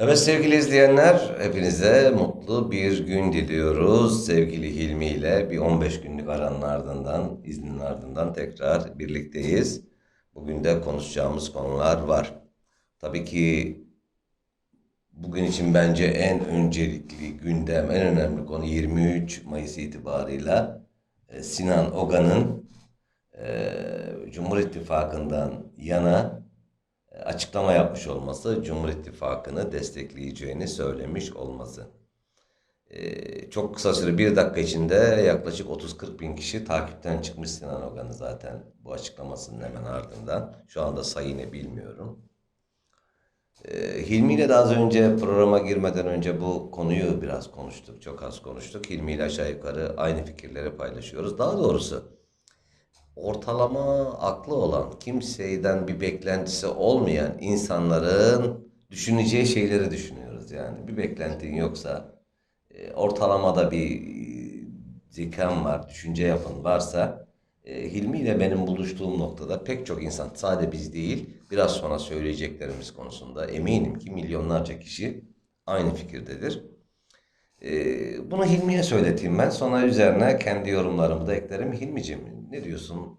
Evet sevgili izleyenler, hepinize mutlu bir gün diliyoruz. Sevgili Hilmi ile bir 15 günlük aranın ardından, iznin ardından tekrar birlikteyiz. Bugün de konuşacağımız konular var. Tabii ki bugün için bence en öncelikli gündem, en önemli konu 23 Mayıs itibarıyla e, Sinan Ogan'ın e, Cumhur İttifakı'ndan yana açıklama yapmış olması, Cumhur İttifakı'nı destekleyeceğini söylemiş olması. E, çok kısa süre, bir dakika içinde yaklaşık 30-40 bin kişi takipten çıkmış Sinan Ogan'ı zaten bu açıklamasının hemen ardından. Şu anda sayı ne bilmiyorum. E, Hilmi ile de az önce programa girmeden önce bu konuyu biraz konuştuk, çok az konuştuk. Hilmi ile aşağı yukarı aynı fikirleri paylaşıyoruz. Daha doğrusu ortalama aklı olan, kimseyden bir beklentisi olmayan insanların düşüneceği şeyleri düşünüyoruz yani. Bir beklentin yoksa, e, ortalamada bir e, zekan var, düşünce yapın varsa, e, Hilmi ile benim buluştuğum noktada pek çok insan, sadece biz değil, biraz sonra söyleyeceklerimiz konusunda eminim ki milyonlarca kişi aynı fikirdedir. Bunu Hilmi'ye söyleteyim ben. Sonra üzerine kendi yorumlarımı da eklerim. Hilmi'ciğim ne diyorsun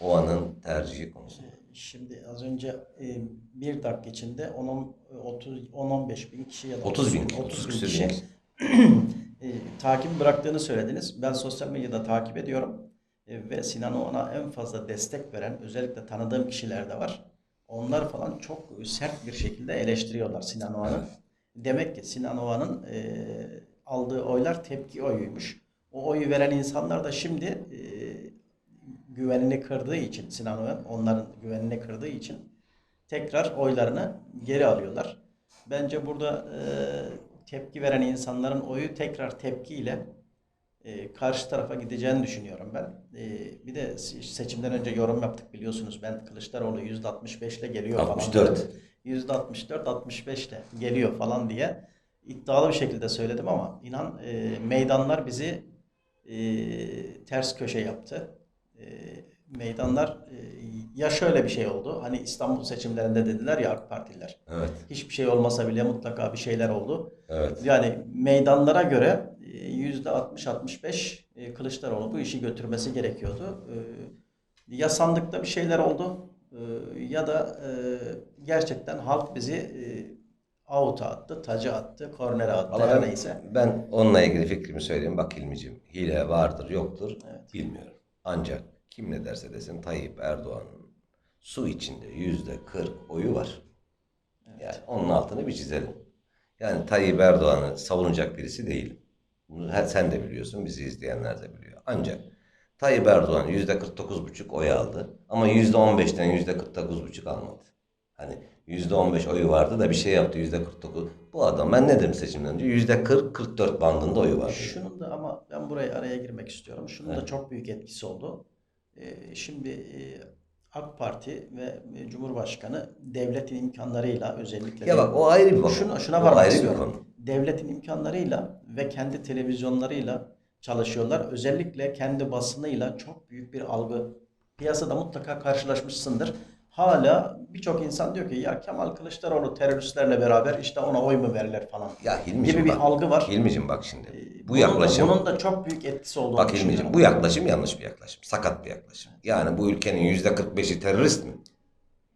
o anın tercihi konusunda? Şimdi az önce e, bir dakika içinde 10 30 10-15 bin kişi ya da 30 bin, 30 30 bin kişi bin. e, takip bıraktığını söylediniz. Ben sosyal medyada takip ediyorum E, ve Sinan Oğan'a en fazla destek veren özellikle tanıdığım kişiler de var. Onlar falan çok sert bir şekilde eleştiriyorlar Sinan Oğan'ı. Demek ki Sinan Oğan'ın e, aldığı oylar tepki oyuymuş. O oyu veren insanlar da şimdi e, güvenini kırdığı için Sinan Oğan onların güvenini kırdığı için tekrar oylarını geri alıyorlar. Bence burada e, tepki veren insanların oyu tekrar tepkiyle e, karşı tarafa gideceğini düşünüyorum ben. E, bir de se- seçimden önce yorum yaptık biliyorsunuz. Ben Kılıçdaroğlu %65 ile geliyor falan. 64. %64 65 ile geliyor falan diye iddialı bir şekilde söyledim ama inan e, meydanlar bizi e, ters köşe yaptı. E, meydanlar e, ya şöyle bir şey oldu. Hani İstanbul seçimlerinde dediler ya AK Partililer. Evet, Hiçbir şey olmasa bile mutlaka bir şeyler oldu. evet. Yani meydanlara göre e, yüzde 60-65 e, Kılıçdaroğlu bu işi götürmesi gerekiyordu. Ya sandıkta bir şeyler oldu ya da gerçekten halk bizi out'a attı, taca attı, kornere attı Ama her ben, neyse. ben onunla ilgili fikrimi söyleyeyim. Bak Hilmi'ciğim, hile vardır yoktur Evet. bilmiyorum. Ancak kim ne derse desin Tayyip Erdoğan'ın su içinde yüzde 40 oyu var. Yani onun altını bir çizelim. Yani Tayyip Erdoğan'ı savunacak birisi değilim. Bunu sen de biliyorsun, bizi izleyenler de biliyor. Ancak Tayyip Erdoğan yüzde 49,5 oy aldı. Ama yüzde 15'ten yüzde 49,5 almadı. Hani 15 oyu vardı da bir şey yaptı yüzde 49. Bu adam ben ne dedim seçimden önce? Yüzde 40-44 bandında oyu vardı. Şunun da ama ben buraya araya girmek istiyorum. Şunun da çok büyük etkisi oldu. Ee, şimdi e, AK Parti ve e, Cumhurbaşkanı devletin imkanlarıyla özellikle Ya bak o ayrı bir konu. Şuna, şuna varmak ayrı bir konu. Devletin imkanlarıyla ve kendi televizyonlarıyla çalışıyorlar. Özellikle kendi basınıyla çok büyük bir algı. Piyasada mutlaka karşılaşmışsındır. Hala birçok insan diyor ki ya Kemal Kılıçdaroğlu teröristlerle beraber işte ona oy mu verirler falan Ya Hilmi'cim gibi bir bak, algı var. Hilmi'cim bak şimdi. Ee, Bu bunun da- yaklaşım bunun da çok büyük etkisi olduğunu Bak düşünüyorum. bu yaklaşım yanlış bir yaklaşım. Sakat bir yaklaşım. Yani bu ülkenin yüzde 45'i terörist mi?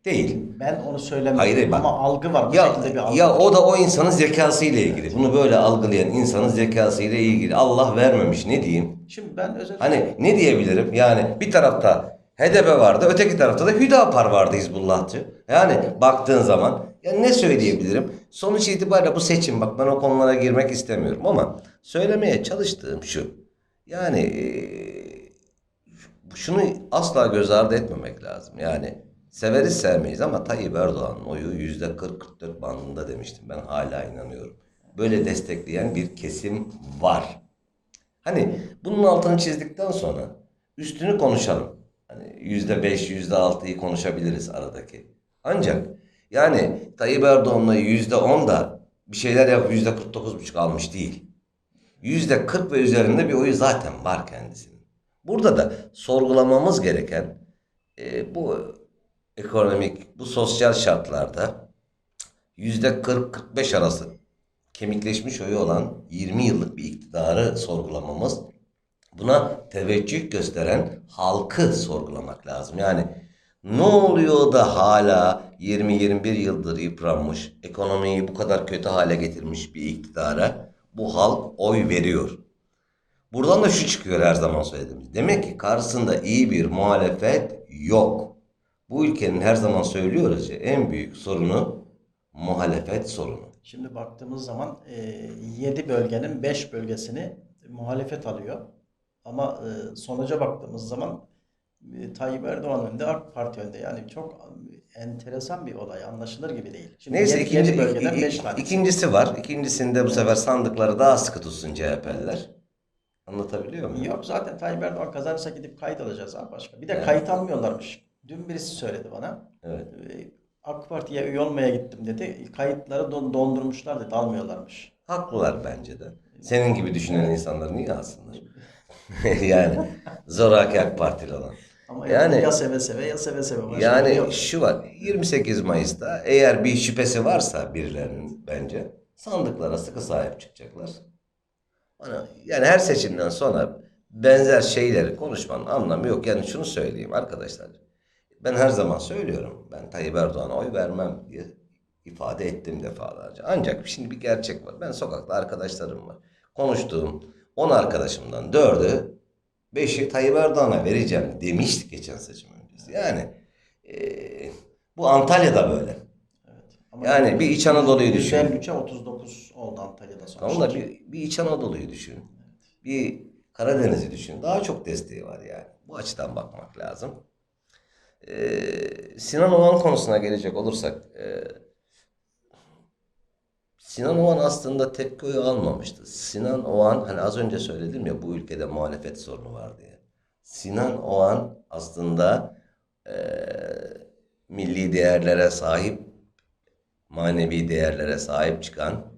Değil. Ben onu söylemiyorum Hayır, bak- ama algı var. Bu Ya, şekilde bir algı ya var. o da o insanın zekası ile ilgili. Bunu böyle algılayan insanın zekası ile ilgili. Allah vermemiş ne diyeyim? Şimdi ben özel Hani ne diyebilirim? Yani bir tarafta HDP vardı, öteki tarafta da Hüdapar vardı Hizbullahçı. Yani baktığın zaman ya ne söyleyebilirim? Sonuç itibariyle bu seçim bak ben o konulara girmek istemiyorum ama söylemeye çalıştığım şu. Yani şunu asla göz ardı etmemek lazım. Yani severiz sevmeyiz ama Tayyip Erdoğan'ın oyu yüzde 40-44 bandında demiştim. Ben hala inanıyorum. Böyle destekleyen bir kesim var. Hani bunun altını çizdikten sonra üstünü konuşalım. Hani yüzde beş, yüzde altıyı konuşabiliriz aradaki. Ancak yani Tayyip Erdoğan'la yüzde on da bir şeyler yapıp yüzde kırk dokuz buçuk almış değil. Yüzde kırk ve üzerinde bir oyu zaten var kendisinin. Burada da sorgulamamız gereken e, bu ekonomik, bu sosyal şartlarda %40-45 arası kemikleşmiş oyu olan 20 yıllık bir iktidarı sorgulamamız buna teveccüh gösteren halkı sorgulamak lazım. Yani ne oluyor da hala 20-21 yıldır yıpranmış, ekonomiyi bu kadar kötü hale getirmiş bir iktidara bu halk oy veriyor. Buradan da şu çıkıyor her zaman söylediğimiz. Demek ki karşısında iyi bir muhalefet yok. Bu ülkenin her zaman söylüyoruz ya en büyük sorunu muhalefet sorunu. Şimdi baktığımız zaman 7 bölgenin 5 bölgesini muhalefet alıyor. Ama e, sonuca baktığımız zaman e, Tayyip Erdoğan önde, AK Parti önde. Yani çok e, enteresan bir olay. Anlaşılır gibi değil. Şimdi Neyse 7, ikinci, bölgeden i- 5 i- tanesi. ikincisi var. İkincisinde bu sefer sandıkları daha sıkı tutsun CHP'liler. Anlatabiliyor muyum? Yok zaten Tayyip Erdoğan kazanırsa gidip kayıt alacağız abi başka. Bir de Evet. kayıt almıyorlarmış. Dün birisi söyledi bana. Evet. E, AK Parti'ye üye olmaya gittim dedi. Kayıtları don- dondurmuşlar dedi. Almıyorlarmış. Haklılar bence de. Senin gibi düşünen insanlar niye alsınlar? yani zoraki AK Partili olan. Ama Yani- ya seve seve ya seve seve. Başka Yani yok. şu var 28 Mayıs'ta eğer bir şüphesi varsa birilerinin bence sandıklara sıkı sahip çıkacaklar. Bana, yani her seçimden sonra benzer şeyleri konuşmanın anlamı yok. Yani şunu söyleyeyim arkadaşlar. Ben her zaman söylüyorum. Ben Tayyip Erdoğan'a oy vermem diye ifade ettim defalarca. Ancak şimdi bir gerçek var. Ben sokakta arkadaşlarım var. Konuştuğum 10 arkadaşımdan 4'ü 5'i Tayyip Erdoğan'a vereceğim demiştik geçen seçim öncesi. Yani eee, bu Antalya'da böyle. Evet. Ama Yani bir İç Anadolu'yu düşün. %53'e 39 oldu Antalya'da sonuçta. Tamam da bir, bir İç Anadolu'yu düşün. Bir Karadeniz'i düşün. Daha çok desteği var yani. Bu açıdan bakmak lazım. Ee, Sinan Oğan konusuna gelecek olursak e, Sinan Oğan aslında tepki oyu almamıştı. Sinan Oğan hani az önce söyledim ya bu ülkede muhalefet sorunu var diye. Sinan Oğan aslında e, milli değerlere sahip manevi değerlere sahip çıkan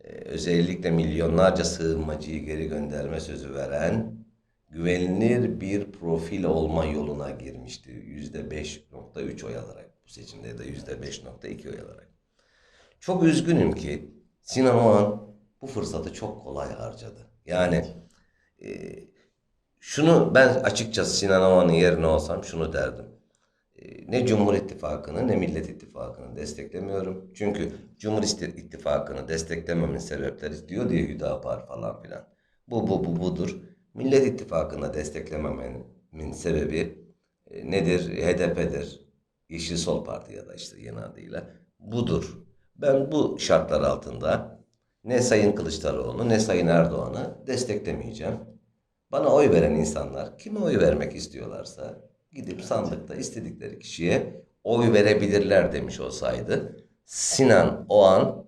e, özellikle milyonlarca sığınmacıyı geri gönderme sözü veren güvenilir bir profil olma yoluna girmişti. %5.3 oy alarak. Bu seçimde de %5.2 oy alarak. Çok üzgünüm ki Sinan Oğan bu fırsatı çok kolay harcadı. Yani e, şunu ben açıkçası Sinan Oğan'ın yerine olsam şunu derdim. E, Ne Cumhur İttifakı'nı ne Millet İttifakı'nı desteklemiyorum. Çünkü Cumhur İttifakı'nı desteklememin sebepleri diyor diye Hüdapar falan filan. Bu bu bu budur. Millet İttifakı'nı desteklememenin sebebi e, nedir? HDP'dir. Yeşil Sol Parti ya da işte yeni adıyla. Budur. Ben bu şartlar altında ne Sayın Kılıçdaroğlu ne Sayın Erdoğan'ı desteklemeyeceğim. Bana oy veren insanlar kime oy vermek istiyorlarsa gidip sandıkta istedikleri kişiye oy verebilirler demiş olsaydı Sinan Oğan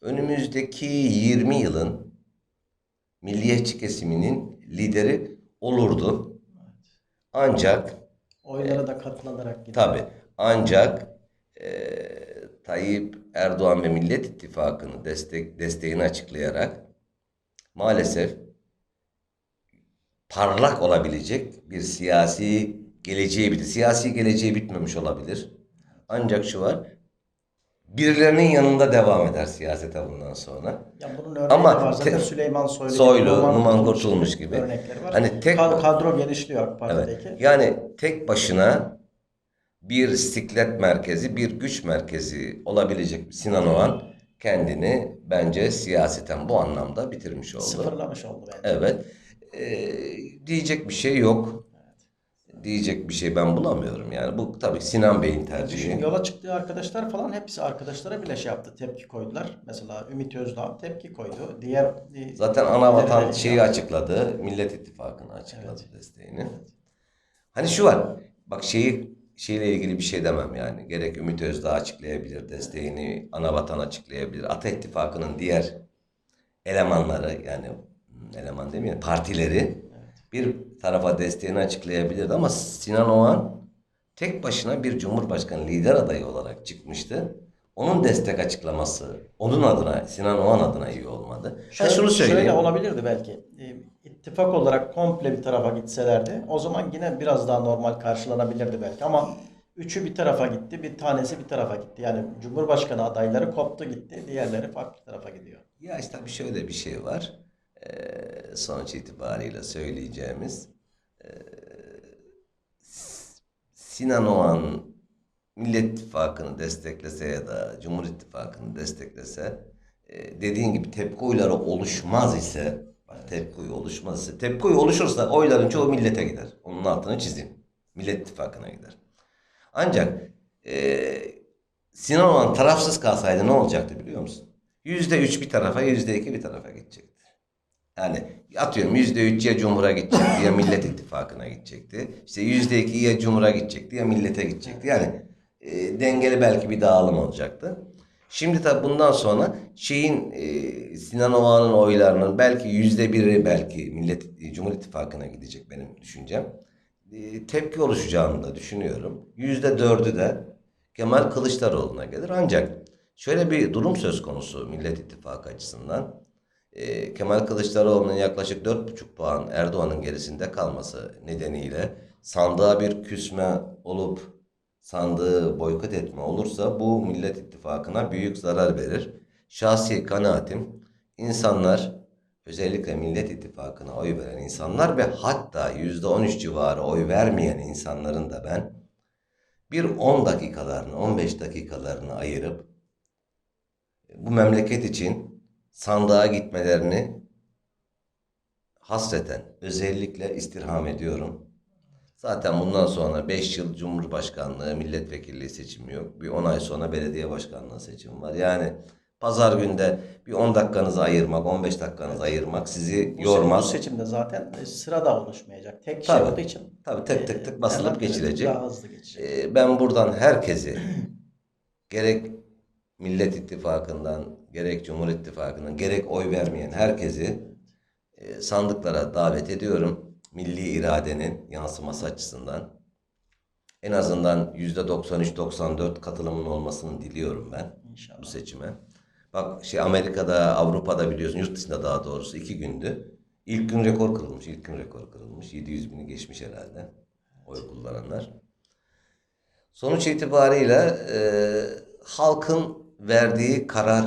önümüzdeki 20 yılın milliyetçi kesiminin lideri olurdu. Ancak Oylara da katılarak gidiyor. Tabi ancak Tayyip Erdoğan ve Millet İttifakı'nı destek desteğini açıklayarak maalesef parlak olabilecek bir siyasi geleceği bitti. Siyasi geleceği bitmemiş olabilir. Ancak şu var. Birilerinin yanında devam eder siyasete bundan sonra. Ya bunun örneği Ama var. Zaten te- Süleyman Soylu, Soylu, gibi, Numan Kurtulmuş gibi. örnekleri var. Hani tek- Kad- kadro genişliyor AK Parti'deki. Evet. Yani tek başına bir siklet merkezi, bir güç merkezi olabilecek Sinan Oğan kendini bence siyaseten bu anlamda bitirmiş oldu. Sıfırlamış oldu bence. Evet. Ee, diyecek bir şey yok. Diyecek bir şey ben bulamıyorum yani. Bu tabii Sinan Bey'in Düşün tercihi. yola çıktığı arkadaşlar falan hepsi arkadaşlara bile şey yaptı. Tepki koydular. Mesela Ümit Özdağ tepki koydu. Diğer e, Zaten ana vatan şeyi yaptı. açıkladı. Millet İttifakı'nı açıkladı desteğini. Hani şu var. Bak şeyi şeyle ilgili bir şey demem yani. Gerek Ümit Özdağ açıklayabilir desteğini, ana vatan açıklayabilir. Ata İttifakı'nın diğer elemanları yani eleman demeyelim partileri bir tarafa desteğini açıklayabilirdi ama Sinan Oğan tek başına bir Cumhurbaşkanı lider adayı olarak çıkmıştı. Onun destek açıklaması onun adına Sinan Oğan adına iyi olmadı. Ha, Şöyle, şunu söyleyeyim. şöyle olabilirdi belki. E, ittifak olarak komple bir tarafa gitselerdi o zaman yine biraz daha normal karşılanabilirdi belki ama Üçü bir tarafa gitti, bir tanesi bir tarafa gitti. Yani Cumhurbaşkanı adayları koptu gitti, diğerleri farklı tarafa gidiyor. Ya işte tabii şöyle bir şey var. Ee, sonuç itibariyle söyleyeceğimiz ee, S- Sinan Oğan Millet İttifakı'nı desteklese ya da Cumhur İttifakı'nı desteklese ee, dediğin gibi tepki oyları oluşmaz ise bak tepki oyu oluşmaz ise tepki oyu oluşursa oyların çoğu millete gider. Onun altını çizeyim. Millet İttifakı'na gider. Ancak ee, Sinan Oğan tarafsız kalsaydı ne olacaktı biliyor musun? Yüzde üç bir tarafa, yüzde iki bir tarafa gidecekti. Yani atıyorum yüzde üç ya Cumhur'a gidecekti ya Millet İttifakı'na gidecekti. İşte yüzde iki ya Cumhur'a gidecekti ya Millet'e gidecekti. Yani e, dengeli belki bir dağılım olacaktı. Şimdi tabi bundan sonra şeyin e, Sinan Oğan'ın oylarının belki yüzde biri belki Millet e, Cumhur İttifakı'na gidecek benim düşüncem. E, tepki oluşacağını da düşünüyorum. Yüzde dördü de Kemal Kılıçdaroğlu'na gelir. Ancak şöyle bir durum söz konusu Millet İttifakı açısından. Ee, Kemal Kılıçdaroğlu'nun yaklaşık 4,5 puan Erdoğan'ın gerisinde kalması nedeniyle sandığa bir küsme olup sandığı boykot etme olursa bu Millet İttifakı'na büyük zarar verir. Şahsi kanaatim insanlar özellikle Millet İttifakı'na oy veren insanlar ve hatta %13 civarı oy vermeyen insanların da ben bir 10 dakikalarını, 15 dakikalarını ayırıp bu memleket için sandığa gitmelerini hasreten özellikle istirham ediyorum. Zaten bundan sonra 5 yıl Cumhurbaşkanlığı, milletvekilliği seçimi yok. Bir 10 ay sonra belediye başkanlığı seçimi var. Yani pazar günde bir 10 dakikanızı ayırmak, 15 dakikanızı ayırmak sizi Bu, yormaz. bu seçimde zaten e, sıra da oluşmayacak. Tek Tabii. şey olduğu için. Tabii tek tek tık e, basılıp geçilecek. Daha hızlı geçecek. Ee, ben buradan herkesi gerek Millet İttifakı'ndan, gerek Cumhur İttifakı'ndan, gerek oy vermeyen herkesi e, sandıklara davet ediyorum. Milli iradenin yansıması açısından. En azından %93-94 katılımın olmasını diliyorum ben bu İnşallah. seçime. Bak şey Amerika'da, Avrupa'da biliyorsun, yurt dışında daha doğrusu iki gündü. İlk gün rekor kırılmış, ilk gün rekor kırılmış. 700 bini geçmiş herhalde oy kullananlar. Sonuç itibariyle e, halkın verdiği karar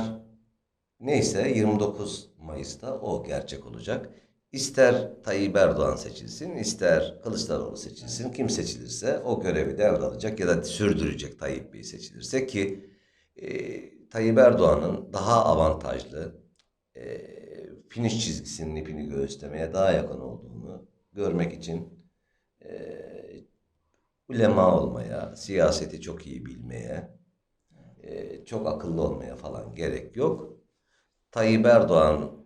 neyse 29 Mayıs'ta o gerçek olacak. İster Tayyip Erdoğan seçilsin, ister Kılıçdaroğlu seçilsin. Kim seçilirse o görevi devralacak ya da sürdürecek Tayyip Bey seçilirse ki e, Tayyip Erdoğan'ın daha avantajlı e, finish çizgisinin ipini göğüslemeye daha yakın olduğunu görmek için e, ulema olmaya, siyaseti çok iyi bilmeye, e, çok akıllı olmaya falan gerek yok. Tayyip Erdoğan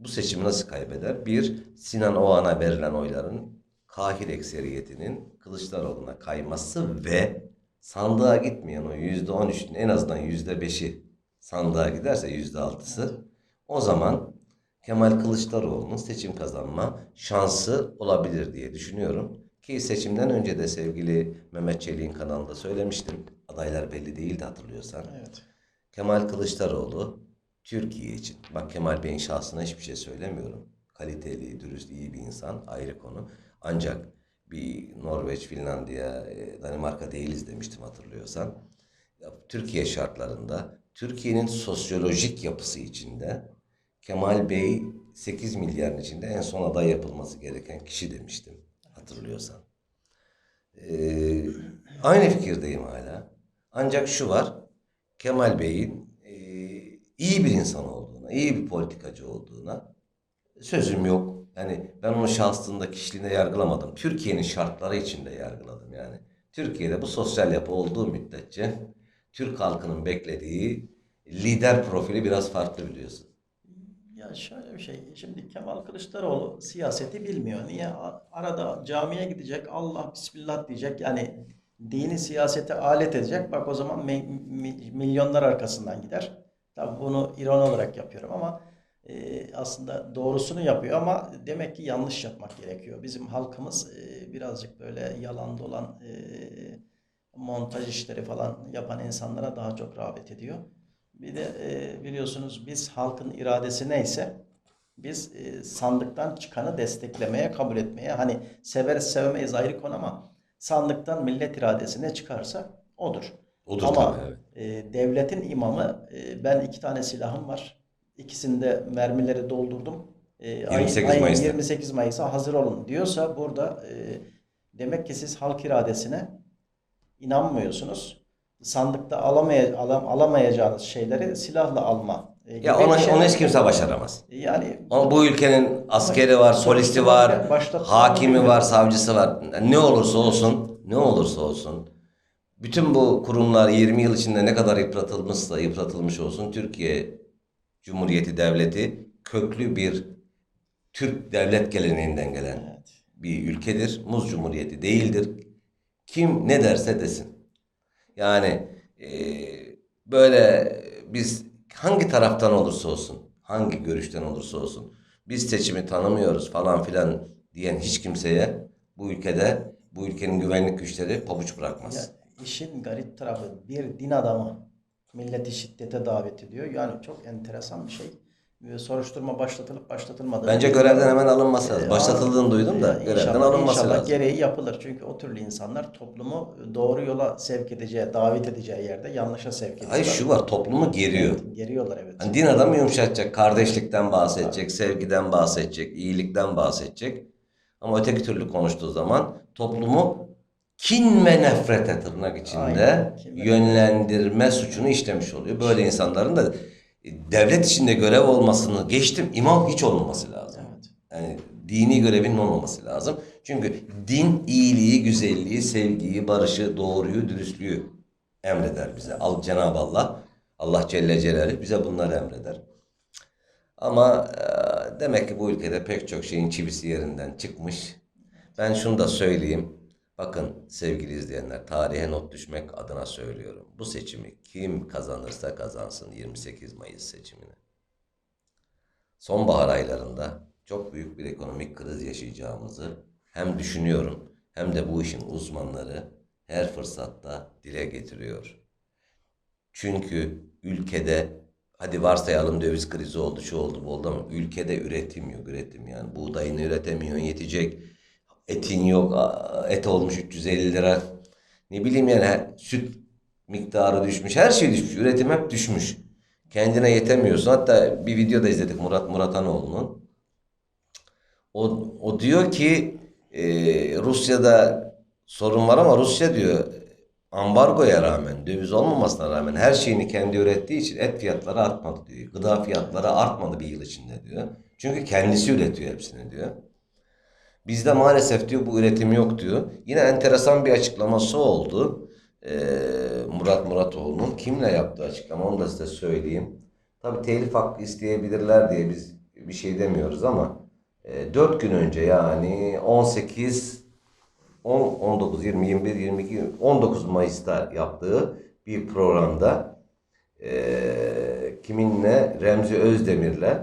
bu seçimi nasıl kaybeder? Bir, Sinan Oğan'a verilen oyların kahir ekseriyetinin Kılıçdaroğlu'na kayması ve sandığa gitmeyen o yüzde on üçün en azından yüzde beşi sandığa giderse yüzde altısı o zaman Kemal Kılıçdaroğlu'nun seçim kazanma şansı olabilir diye düşünüyorum. Ki seçimden önce de sevgili Mehmet Çelik'in kanalında söylemiştim. Adaylar belli değildi hatırlıyorsan. Evet. Kemal Kılıçdaroğlu Türkiye için. Bak Kemal Bey'in şahsına hiçbir şey söylemiyorum. Kaliteli, dürüst, iyi bir insan ayrı konu. Ancak bir Norveç, Finlandiya, e, Danimarka değiliz demiştim hatırlıyorsan. Türkiye şartlarında Türkiye'nin sosyolojik yapısı içinde Kemal Bey 8 milyarın içinde en son aday yapılması gereken kişi demiştim hatırlıyorsan. Ee, aynı fikirdeyim hala. Ancak şu var. Kemal Bey'in iyi bir insan olduğuna, iyi bir politikacı olduğuna sözüm yok. Yani ben onun şahsında, kişiliğinde yargılamadım. Türkiye'nin şartları içinde yargıladım yani. Türkiye'de bu sosyal yapı olduğu müddetçe Türk halkının beklediği lider profili biraz farklı biliyorsun. Ya şöyle bir şey. Şimdi Kemal Kılıçdaroğlu siyaseti bilmiyor. Niye? Arada camiye gidecek, Allah Bismillah diyecek. Yani dini siyasete alet edecek. Bak o zaman mi- mi- milyonlar arkasından gider. Tabii bunu ironi olarak yapıyorum ama e, aslında doğrusunu yapıyor ama demek ki yanlış yapmak gerekiyor. Bizim halkımız e, birazcık böyle yalan dolan e, montaj işleri falan yapan insanlara daha çok rağbet ediyor. Bir de e, biliyorsunuz biz halkın iradesi neyse biz e, sandıktan çıkanı desteklemeye, kabul etmeye hani severiz sevmeyiz ayrı konu ama Sandıktan millet iradesi ne çıkarsa odur. Odur Ama tabii. Evet. e, devletin imamı e, ben iki tane silahım var. İkisinde mermileri doldurdum. E, ay- 28 ayın Mayıs'ta. 28 Mayıs'a hazır olun diyorsa burada e, demek ki siz halk iradesine inanmıyorsunuz. Sandıkta alamay alam alamayacağınız şeyleri silahla alma. e, Ya onu, şeyler- onu hiç kimse başaramaz. yani Ama bu ülkenin askeri var, polisi var, hakimi var, savcısı var. Ne olursa olsun, ne olursa olsun. Bütün bu kurumlar 20 yıl içinde ne kadar yıpratılmışsa yıpratılmış olsun. Türkiye Cumhuriyeti Devleti köklü bir Türk devlet geleneğinden gelen Evet. bir ülkedir. Muz Cumhuriyeti değildir. Kim ne derse desin. Yani eee, böyle biz hangi taraftan olursa olsun, hangi görüşten olursa olsun biz seçimi tanımıyoruz falan filan diyen hiç kimseye bu ülkede bu ülkenin güvenlik güçleri pabuç bırakmaz. Ya işin garip tarafı bir din adamı milleti şiddete davet ediyor. Yani çok enteresan bir şey. Soruşturma başlatılıp başlatılmadı. Bence görevden hemen alınması lazım. Ee, Başlatıldığını duydum da Ee, görevden inşallah- alınması inşallah lazım. gereği yapılır. Çünkü o türlü insanlar toplumu doğru yola sevk edeceği, davet edeceği yerde yanlışa sevk ediyorlar. Hayır şu var toplumu geriyor. Evet, geriyorlar evet. Hani din adamı yumuşatacak, kardeşlikten bahsedecek, sevgiden bahsedecek, iyilikten bahsedecek. Ama öteki türlü konuştuğu zaman toplumu kin ve nefrete tırnak içinde Aynen, yönlendirme suçunu işlemiş oluyor. Böyle insanların da e, devlet içinde görev olmasını geçtim, imam hiç olmaması lazım. Evet. Yani dini görevinin olmaması lazım. Çünkü din iyiliği, güzelliği, sevgiyi, barışı, doğruyu, dürüstlüğü emreder bize. Al Cenab-ı Allah, Allah Celle Celaluhu bize bunları emreder. Ama e, demek ki bu ülkede pek çok şeyin çivisi yerinden çıkmış. Ben şunu da söyleyeyim. Bakın sevgili izleyenler, tarihe not düşmek adına söylüyorum. Bu seçimi kim kazanırsa kazansın 28 Mayıs seçimini. Sonbahar aylarında çok büyük bir ekonomik kriz yaşayacağımızı hem düşünüyorum hem de bu işin uzmanları her fırsatta dile getiriyor. Çünkü ülkede hadi varsayalım döviz krizi oldu, şu oldu, bu oldu ama ülkede üretim yok, üretim yani. Buğdayını üretemiyorsun, yetecek. Etin yok, et olmuş 350 lira. Ne bileyim yani süt miktarı düşmüş, her şey düşmüş. Üretim hep düşmüş. Kendine yetemiyorsun. Hatta bir videoda izledik Murat Muratanoğlu'nun. O, o diyor ki e, Rusya'da sorun var ama Rusya diyor ambargoya rağmen, döviz olmamasına rağmen her şeyini kendi ürettiği için et fiyatları artmadı diyor. Gıda fiyatları artmadı bir yıl içinde diyor. Çünkü kendisi üretiyor hepsini diyor. Bizde maalesef diyor bu üretim yok diyor. Yine enteresan bir açıklaması oldu. Ee, Murat Muratoğlu'nun kimle yaptığı açıklama onu da size söyleyeyim. Tabii telif hakkı isteyebilirler diye biz bir şey demiyoruz ama e, 4 gün önce yani 18 10, 19, 20, 21, 22, 19 Mayıs'ta yaptığı bir programda e, kiminle Remzi Özdemir'le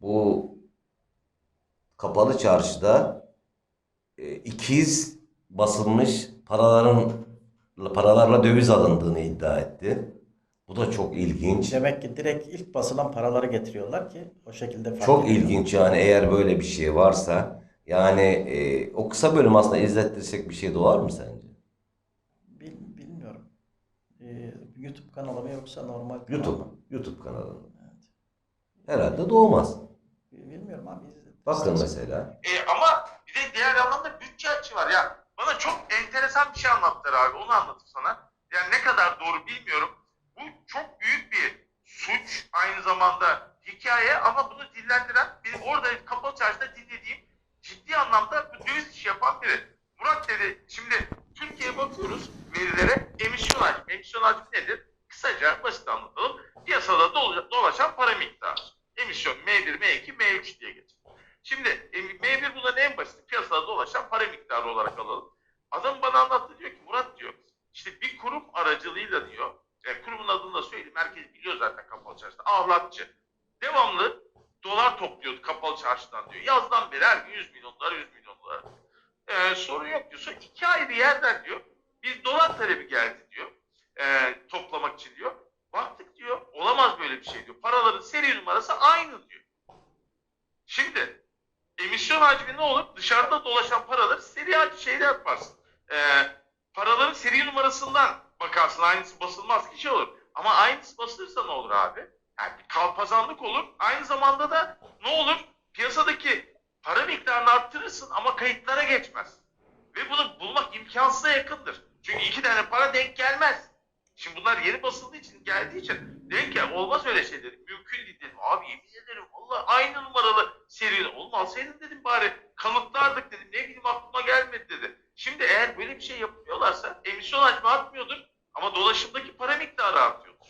bu kapalı çarşıda e, ikiz basılmış paraların paralarla döviz alındığını iddia etti. Bu da çok ilginç. Demek ki direkt ilk basılan paraları getiriyorlar ki o şekilde fark Çok ediliyor. ilginç yani eğer böyle bir şey varsa yani e, o kısa bölüm aslında izlettirsek bir şey doğar mı sence? Bil- bilmiyorum. Ee, YouTube kanalı mı yoksa normal kanal YouTube, mı? YouTube kanalında. Evet. Herhalde doğmaz. Bilmiyorum abi. izledim. Bakın mesela. E, ama de diğer yandan da bütçe açığı var ya. Bana çok enteresan bir şey anlattılar abi. Onu anlatayım sana. Yani ne kadar doğru bilmiyorum. Bu çok büyük bir suç aynı zamanda hikaye ama bunu dillendiren benim orada kapalı çarşıda dinlediğim ciddi anlamda bu döviz işi yapan biri. Murat dedi şimdi Türkiye'ye bakıyoruz verilere emisyon hacmi. Nedir? Kısaca basit anlatalım. Piyasada dolaşan para miktarı. Emisyon M1, M2, M3 diye geçer. Şimdi e, M1 bunların en basit piyasada dolaşan para miktarı olarak alalım. Adam bana anlattı diyor ki Murat diyor işte bir kurum aracılığıyla diyor yani kurumun adını da söyleyeyim herkes biliyor zaten kapalı çarşıda ahlatçı. Devamlı dolar topluyordu kapalı çarşıdan diyor. Yazdan beri her gün 100 milyon dolar 100 milyon dolar. Ee, sorun yok diyor. Sonra iki ayrı yerden diyor bir dolar talebi geldi diyor. Ee, toplamak için diyor. Baktık diyor olamaz böyle bir şey diyor. Paraların seri numarası aynı diyor. Emisyon hacmi ne olur? Dışarıda dolaşan paraları seri şeyler yaparsın. Ee, paraların seri numarasından bakarsın. Aynısı basılmaz ki şey olur. Ama aynısı basılırsa ne olur abi? Yani kalpazanlık olur. Aynı zamanda da ne olur? Piyasadaki para miktarını arttırırsın ama kayıtlara geçmez. Ve bunu bulmak imkansıza yakındır. Çünkü iki tane para denk gelmez. Şimdi bunlar yeni basıldığı için geldiği için denk gel. Olmaz öyle şey dedim. Mümkün değil dedim. Abi yemin ederim valla aynı numaralı seri. Oğlum alsaydın dedim bari kanıtlardık dedim. Ne bileyim aklıma gelmedi dedi. Şimdi eğer böyle bir şey yapıyorlarsa emisyon hacmi artmıyordur ama dolaşımdaki para miktarı artıyordur.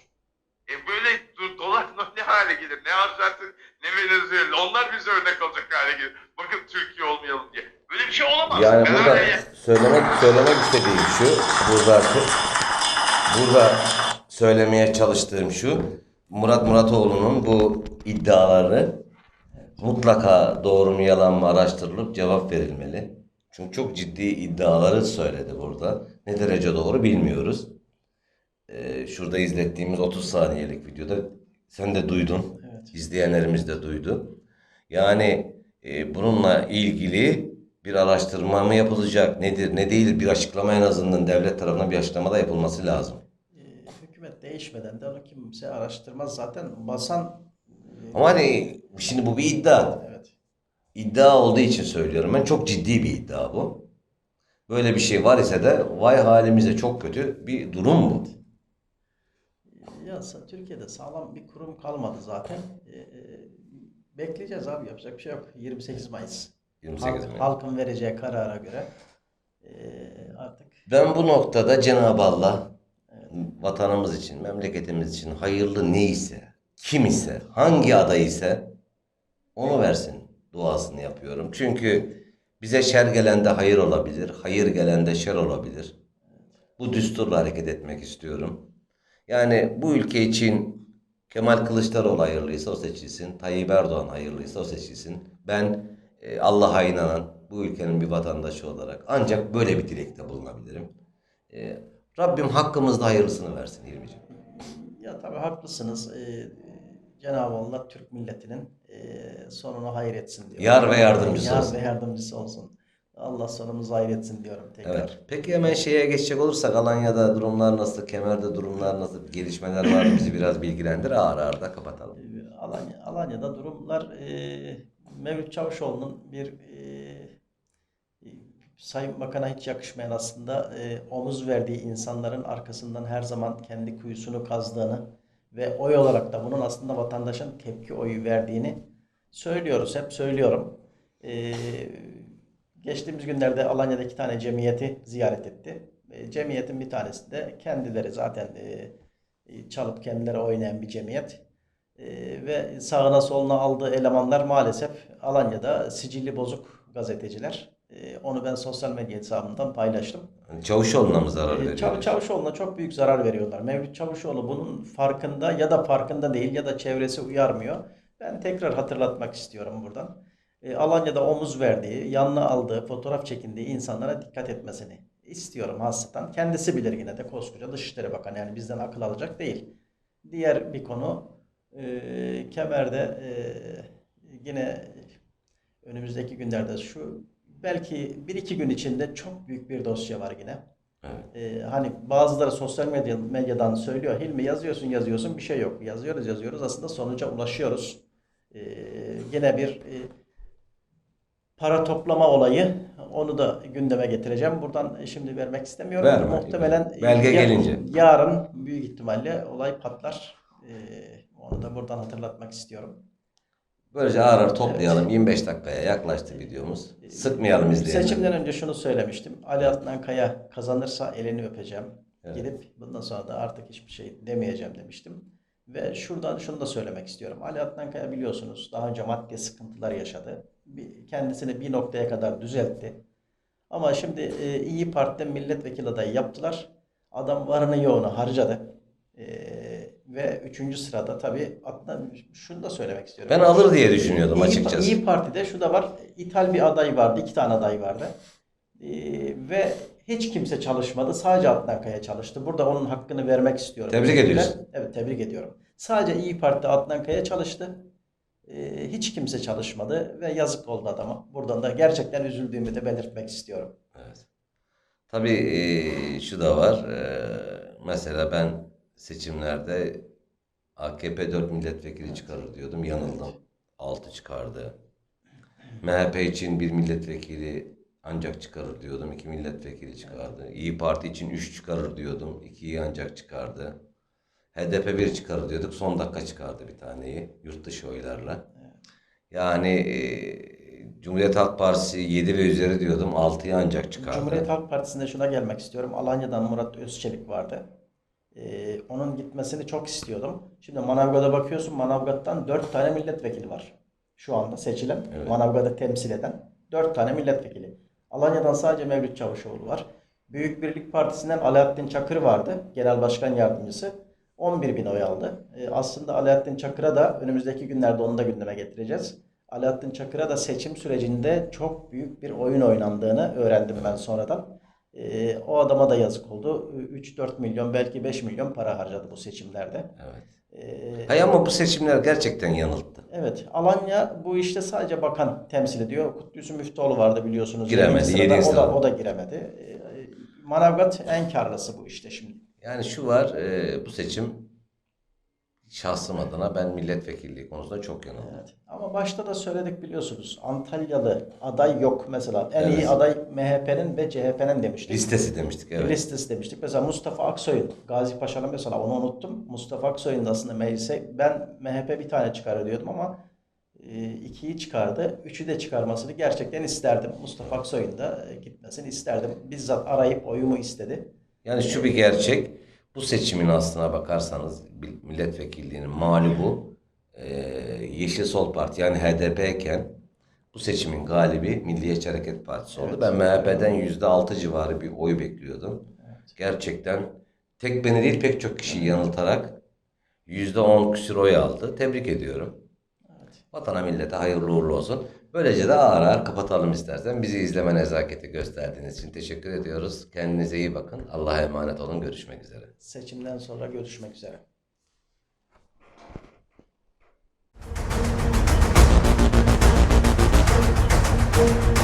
E böyle do- dolar ne hale gelir? Ne Arjantin ne Venezuela. Onlar bize örnek olacak hale gelir. Bakın Türkiye olmayalım diye. Böyle bir şey olamaz. Yani Ben burada öyle- söylemek söylemek istediğim şu, burada burada söylemeye çalıştığım şu, Murat Muratoğlu'nun bu iddiaları mutlaka doğru mu yalan mı araştırılıp cevap verilmeli. Çünkü çok ciddi iddiaları söyledi burada. Ne derece doğru bilmiyoruz. Ee, şurada izlettiğimiz 30 saniyelik videoda sen de duydun. Evet. İzleyenlerimiz de duydu. Yani e, bununla ilgili bir araştırma mı yapılacak? Nedir, ne değil? Bir açıklama en azından devlet tarafından bir açıklama da yapılması lazım. E, hükümet değişmeden de onu kimse araştırmaz zaten. Basan e, Ama hani şimdi bu bir iddia. evet. İddia olduğu için söylüyorum. Ben çok ciddi bir iddia bu. Böyle bir şey var ise de vay halimize çok kötü bir durum bu. Ya Türkiye'de sağlam bir kurum kalmadı zaten. E, e, bekleyeceğiz abi yapacak bir şey yok. 28 Mayıs. 28 Halk- halkın vereceği karara göre e, artık Ben bu noktada Cenab-ı Allah vatanımız için, memleketimiz için hayırlı neyse, kim ise, hangi aday ise onu versin duasını yapıyorum. Çünkü bize şer gelen de hayır olabilir, hayır gelen de şer olabilir. Bu düsturla hareket etmek istiyorum. Yani bu ülke için Kemal Kılıçdaroğlu hayırlıysa o seçilsin, Tayyip Erdoğan hayırlıysa o seçilsin. Ben Allah'a inanan bu ülkenin bir vatandaşı olarak ancak böyle bir dilekte bulunabilirim. E, Rabbim hakkımızda hayırlısını versin İlmi'ciğim. Ya tabii haklısınız. Ee, Cenab-ı Allah Türk milletinin e, sonunu hayır etsin diyor. Yar ve yardımcısı Yar olsun. ve yardımcısı olsun. Allah sonumuzu hayır etsin diyorum tekrar. Evet. Peki hemen şeye geçecek olursak Alanya'da durumlar nasıl, Kemer'de durumlar nasıl, gelişmeler var mı bizi biraz bilgilendir. Ağır ağır da kapatalım. Ee, Alanya, Alanya'da durumlar e, Mevlüt Çavuşoğlu'nun bir e, Sayın Bakan'a hiç yakışmayan aslında e, omuz verdiği insanların arkasından her zaman kendi kuyusunu kazdığını ve oy olarak da bunun aslında vatandaşın tepki oyu verdiğini söylüyoruz. Hep söylüyorum. E, geçtiğimiz günlerde Alanya'da iki tane cemiyeti ziyaret etti. E, cemiyetin bir tanesi de kendileri zaten e, e, çalıp kendileri oynayan bir cemiyet. E, ve sağına soluna aldığı elemanlar maalesef Alanya'da sicilli bozuk gazeteciler. E, onu ben sosyal medya hesabımdan paylaştım. Hani Çavuşoğlu'na mı zarar E, veriyor? Çav- Çavuşoğlu'na çok büyük zarar veriyorlar. Mevlüt Çavuşoğlu bunun farkında ya da farkında değil ya da çevresi uyarmıyor. Ben tekrar hatırlatmak istiyorum buradan. E, Alanya'da omuz verdiği, yanına aldığı, fotoğraf çekindiği insanlara dikkat etmesini istiyorum hasreten. Kendisi bilir yine de koskoca Dışişleri Bakanı yani bizden akıl alacak değil. Diğer bir konu e, Kemer'de e, yine önümüzdeki günlerde şu belki bir iki gün içinde çok büyük bir dosya var yine. Evet. Ee, hani bazıları sosyal medya, medyadan söylüyor. Hilmi yazıyorsun yazıyorsun bir şey yok. Yazıyoruz yazıyoruz aslında sonuca ulaşıyoruz. Ee, yine bir e, para toplama olayı onu da gündeme getireceğim. Buradan şimdi vermek istemiyorum. Ver. Muhtemelen Belge ya- gelince. yarın büyük ihtimalle olay patlar. Ee, onu da buradan hatırlatmak istiyorum. Böylece ağır ağır toplayalım. 25 dakikaya yaklaştı videomuz. Sıkmayalım izleyenleri. Seçimden önce şunu söylemiştim. Ali Adnan Kaya kazanırsa elini öpeceğim. Evet. Gidip bundan sonra da artık hiçbir şey demeyeceğim demiştim. Ve şuradan şunu da söylemek istiyorum. Ali Adnan Kaya biliyorsunuz daha önce maddi sıkıntılar yaşadı. Kendisini bir noktaya kadar düzeltti. Ama şimdi e, İyi Parti'den milletvekili adayı yaptılar. Adam varını yoğunu harcadı. Ve üçüncü sırada tabii Adnan şunu da söylemek istiyorum. Ben alır diye düşünüyordum İyi, açıkçası. İyi Parti'de şu da var. İthal bir aday vardı. iki tane aday vardı. Ee, ve hiç kimse çalışmadı. Sadece Adnan Kaya çalıştı. Burada onun hakkını vermek istiyorum. Tebrik ediyorsun. Evet tebrik ediyorum. Sadece İyi Parti'de Adnan Kaya çalıştı. Ee, hiç kimse çalışmadı ve yazık oldu adama. Buradan da gerçekten üzüldüğümü de belirtmek istiyorum. Evet. Tabii e, şu da var. e, mesela ben seçimlerde AKP 4 milletvekili çıkarır diyordum. Yanıldım. 6 çıkardı. MHP için bir milletvekili ancak çıkarır diyordum. 2 milletvekili çıkardı. İyi Parti için 3 çıkarır diyordum. 2'yi ancak çıkardı. HDP 1 çıkarır diyorduk. Son dakika çıkardı bir taneyi. Yurt dışı oylarla. Yani e, Cumhuriyet Halk Partisi 7 ve üzeri diyordum. 6'yı ancak çıkardı. Cumhuriyet Halk Partisi'nde şuna gelmek istiyorum. Alanya'dan Murat Özçelik vardı. Ee, onun gitmesini çok istiyordum. Şimdi Manavgat'a bakıyorsun. Manavgat'tan 4 tane milletvekili var. Şu anda seçilen. Evet. Manavgat'ı temsil eden 4 tane milletvekili. Alanya'dan sadece Mevlüt Çavuşoğlu var. Büyük Birlik Partisi'nden Alaaddin Çakır vardı. Genel Başkan Yardımcısı. 11 bin oy aldı. Ee, aslında Alaaddin Çakır'a da önümüzdeki günlerde onu da gündeme getireceğiz. Alaaddin Çakır'a da seçim sürecinde çok büyük bir oyun oynandığını öğrendim ben sonradan. Ee, o adama da yazık oldu. 3-4 milyon belki 5 milyon para harcadı bu seçimlerde. Evet. Ee, Hayır ama bu seçimler gerçekten yanılttı. Evet, Alanya bu işte sadece bakan temsil ediyor. Kutlusu Müftüoğlu vardı biliyorsunuz. Giremedi, yedinci o da o da giremedi. Ee, Manavgat en karlısı bu işte şimdi. Yani şu var, e, bu seçim şahsım adına ben milletvekilliği konusunda çok yanıldım. Evet. Ama başta da söyledik biliyorsunuz. Antalyalı aday yok mesela. En iyi Evet. aday MHP'nin ve CHP'nin demiştik. Listesi demiştik evet. Listesi demiştik. Mesela Mustafa Aksoy'un, Gazi Paşa'nın mesela onu unuttum. Mustafa Aksoy'un da aslında meclise ben MHP bir tane çıkarır diyordum ama e, ikiyi çıkardı. Üçü de çıkarmasını gerçekten isterdim. Mustafa Aksoy'un da e, gitmesini isterdim. Bizzat arayıp oyumu istedi. Yani şu bir gerçek, bu seçimin aslına bakarsanız milletvekilliğinin mağlubu e, Yeşil Sol Parti yani HDP iken bu seçimin galibi Milliyetçi Hareket Partisi oldu. Evet. Ben MHP'den %6 civarı bir oy bekliyordum. Gerçekten tek beni değil pek çok kişiyi yanıltarak %10 küsur oy aldı. Tebrik ediyorum. Vatana millete hayırlı uğurlu olsun. Böylece de ağır ağır kapatalım istersen. Bizi izleme nezaketi gösterdiğiniz için teşekkür ediyoruz. Kendinize iyi bakın. Allah'a emanet olun. Görüşmek üzere. Seçimden sonra görüşmek üzere. Thank